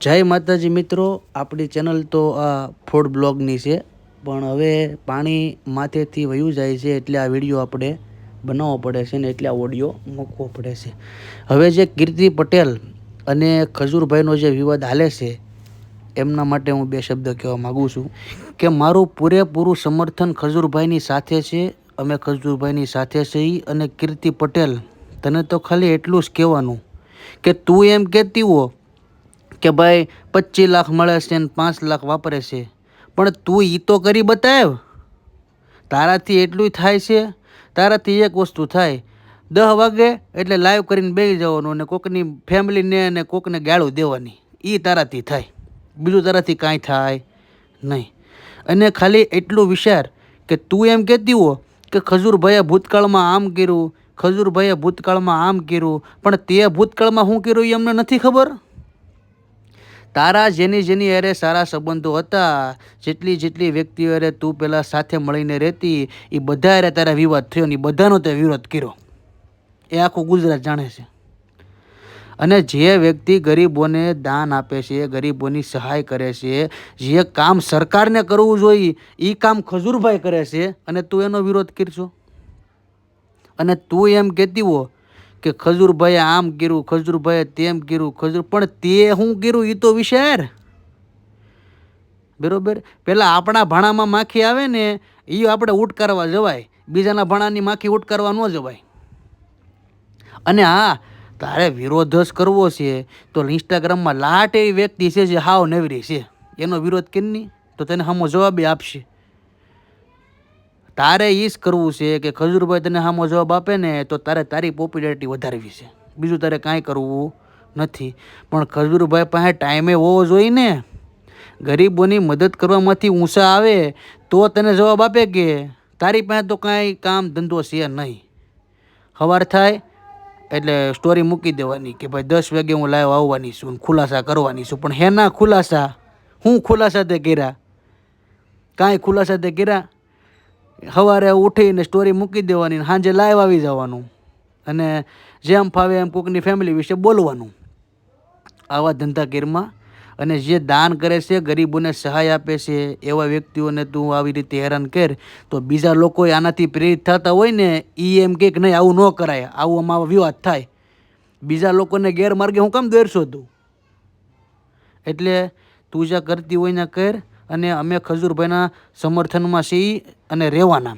જય માતાજી મિત્રો, આપણી ચેનલ તો આ ફૂડ બ્લોગની છે, પણ હવે પાણી માથેથી વયું જાય છે એટલે આ વીડિયો આપણે બનાવવો પડે છે ને એટલે આ ઓડિયો મૂકવો પડે છે. હવે જે કીર્તિ પટેલ અને ખજૂરભાઈનો જે વિવાદ હાલે છે, એમના માટે હું બે શબ્દ કહેવા માગું છું કે મારું પૂરેપૂરું સમર્થન ખજૂરભાઈની સાથે છે, અમે ખજૂરભાઈની સાથે છીએ અને કીર્તિ પટેલ, તને તો ખાલી એટલું જ કહેવાનું કે તું એમ કહેતી હો કે ભાઈ પચીસ લાખ મળે છે ને પાંચ લાખ વાપરે છે. પણ તું એ તો કરી બતાવ. તારાથી એટલું થાય છે, તારાથી એક વસ્તુ થાય. દહ વાગે એટલે લાઈવ કરીને બેસી જવાનું અને કોકની ફેમિલીને અને કોકને ગાળું દેવાની. એ તારાથી થાય. બીજું તારાથી કાંઈ થાય નહીં. અને ખાલી એટલું વિચાર કે તું એમ કહેતી હો કે ખજૂરભાઈએ ભૂતકાળમાં આમ કર્યું, ખજૂરભાઈએ ભૂતકાળમાં આમ કર્યું, પણ તે ભૂતકાળમાં શું કર્યું એ અમને નથી ખબર? તારા જેની જેની અરે સારા સંબંધો હતા, જેટલી જેટલી વ્યક્તિઓ અરે તું પહેલાં સાથે મળીને રહેતી એ બધા અરે તારા વિવાદ થયો ને બધાનો તે વિરોધ કર્યો. એ આખું ગુજરાત જાણે છે. અને જે વ્યક્તિ ગરીબોને દાન આપે છે, ગરીબોની સહાય કરે છે, જે કામ સરકારને કરવું જોઈએ એ કામ ખજૂરભાઈ કરે છે, અને તું એનો વિરોધ કરશો? અને તું એમ કહેતી હો કે ખજૂરભાઈએ આમ કર્યું, ખજૂરભાઈએ તેમ કર્યું, ખજૂર, પણ તે શું કર્યું એ તો વિચાર. બરોબર? પહેલાં આપણા ભાણામાં માખી આવે ને એ આપણે ઉટકારવા જવાય. બીજાના ભાણાની માખી ઉટકારવા ન જવાય. અને હા, તારે વિરોધ જ કરવો છે, તો ઇન્સ્ટાગ્રામમાં લાટ એવી વ્યક્તિ છે જે હાવ નવરી છે. એનો વિરોધ કેમની તો તેને હમો જવાબ આપશે. તારે જ કરવું છે કે ખજૂરભાઈ તને સામો જવાબ આપે ને તો તારે તારી પોપ્યુલારિટી વધારવી છે. બીજું તારે કાંઈ કરવું નથી. પણ ખજૂરભાઈ પાસે ટાઈમે હોવો જોઈએ ને. ગરીબોની મદદ કરવામાંથી ઊંચા આવે તો તને જવાબ આપે કે તારી પાસે તો કાંઈ કામ ધંધો છે નહીં. સવાર થાય એટલે સ્ટોરી મૂકી દેવાની કે ભાઈ દસ વાગે હું લાઈવ આવવાની છું ખુલાસા કરવાની છું. પણ હેના ખુલાસા? હું ખુલાસા તે કર્યા? કાંઈ ખુલાસા તે કર્યા? સવારે ઉઠીને સ્ટોરી મૂકી દેવાની સાંજે લાઈવ આવી જવાનું અને જેમ ફાવે એમ કોકની ફેમિલી વિશે બોલવાનું. આવા ધંધાગીરમાં અને જે દાન કરે છે, ગરીબોને સહાય આપે છે, એવા વ્યક્તિઓને તું આવી રીતે હેરાન કર, તો બીજા લોકો આનાથી પ્રેરિત થતા હોય ને એ એમ કે નહીં, આવું ન કરાય, આવું આમાં વિવાદ થાય. બીજા લોકોને ગેરમાર્ગે હું કામ દોરશો તું? એટલે તું જ્યાં કરતી હોય ને કર અને અમે ખજૂરભાઈના સમર્થનમાં છીએ અને રહેવાના.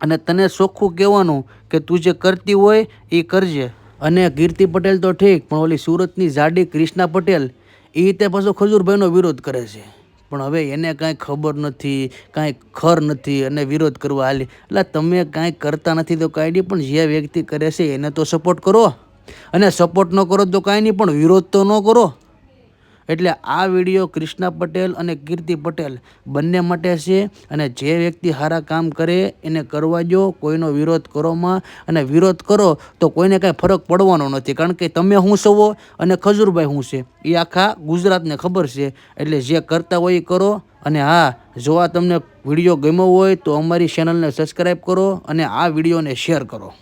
અને તને ચોખ્ખું કહેવાનું કે તું જે કરતી હોય એ કરજે. અને કીર્તિ પટેલ તો ઠીક, પણ ઓલી સુરતની જાડી ક્રિષ્ના પટેલ, એ તે પાછો ખજૂરભાઈનો વિરોધ કરે છે. પણ હવે એને કાંઈ ખબર નથી, કાંઈ ખર નથી અને વિરોધ કરવા હાલી. એટલે તમે કાંઈ કરતા નથી તો કાંઈ નહીં, પણ જે વ્યક્તિ કરે છે એને તો સપોર્ટ કરો. અને સપોર્ટ ન કરો તો કાંઈ નહીં, પણ વિરોધ તો ન કરો. એટલે આ વીડિયો ક્રિષ્ના પટેલ અને કીર્તિ પટેલ બંને માટે છે અને જે વ્યક્તિ સારા કામ કરે એને કરવા દો, કોઈનો વિરોધ કરોમાં અને વિરોધ કરો તો કોઈને કાંઈ ફરક પડવાનો નથી. કારણ કે તમે શું છો અને ખજૂરભાઈ શું છે. એ આખા ગુજરાતને ખબર છે. એટલે જે કરતા હોય એ કરો. અને હા, જો આ તમને વીડિયો ગમ્યો હોય તો અમારી ચેનલને સબસ્ક્રાઈબ કરો અને આ વિડીયોને શેર કરો.